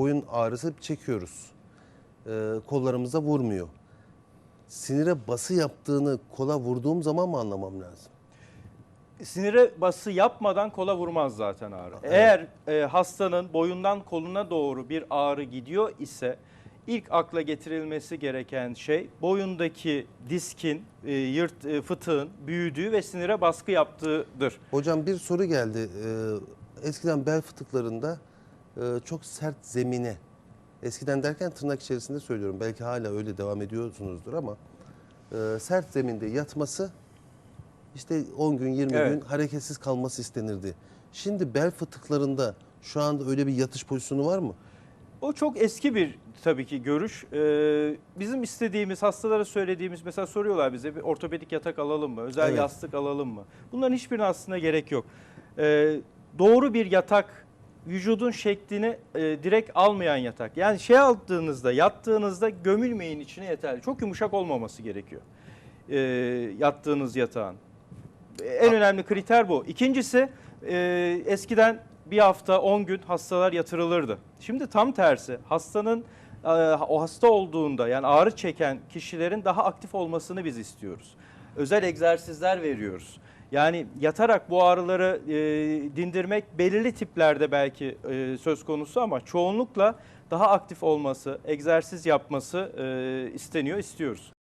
boyun ağrısı çekiyoruz. Ee, kollarımıza vurmuyor. Sinire bası yaptığını kola vurduğum zaman mı anlamam lazım? Sinire bası yapmadan kola vurmaz zaten ağrı. Eğer e, hastanın boyundan koluna doğru bir ağrı gidiyor ise ilk akla getirilmesi gereken şey boyundaki diskin, e, yırt, e, fıtığın büyüdüğü ve sinire baskı yaptığıdır. Hocam bir soru geldi. Ee, eskiden bel fıtıklarında çok sert zemine, eskiden derken tırnak içerisinde söylüyorum. Belki hala öyle devam ediyorsunuzdur ama e, sert zeminde yatması işte 10 gün 20 Evet. gün hareketsiz kalması istenirdi. Şimdi bel fıtıklarında şu anda öyle bir yatış pozisyonu var mı? O çok eski bir tabii ki görüş. Ee, bizim istediğimiz, hastalara söylediğimiz mesela soruyorlar bize bir ortopedik yatak alalım mı? Özel Evet. yastık alalım mı? Bunların hiçbirine aslında gerek yok. Ee, doğru bir yatak vücudun şeklini e, direkt almayan yatak. Yani şey aldığınızda, yattığınızda gömülmeyin içine yeterli. Çok yumuşak olmaması gerekiyor. Ee, yattığınız yatağın. En önemli kriter bu. İkincisi e, eskiden bir hafta 10 gün hastalar yatırılırdı. Şimdi tam tersi. Hastanın e, o hasta olduğunda yani ağrı çeken kişilerin daha aktif olmasını biz istiyoruz. Özel egzersizler veriyoruz. Yani yatarak bu ağrıları e, dindirmek belirli tiplerde belki e, söz konusu ama çoğunlukla daha aktif olması, egzersiz yapması e, isteniyor, istiyoruz.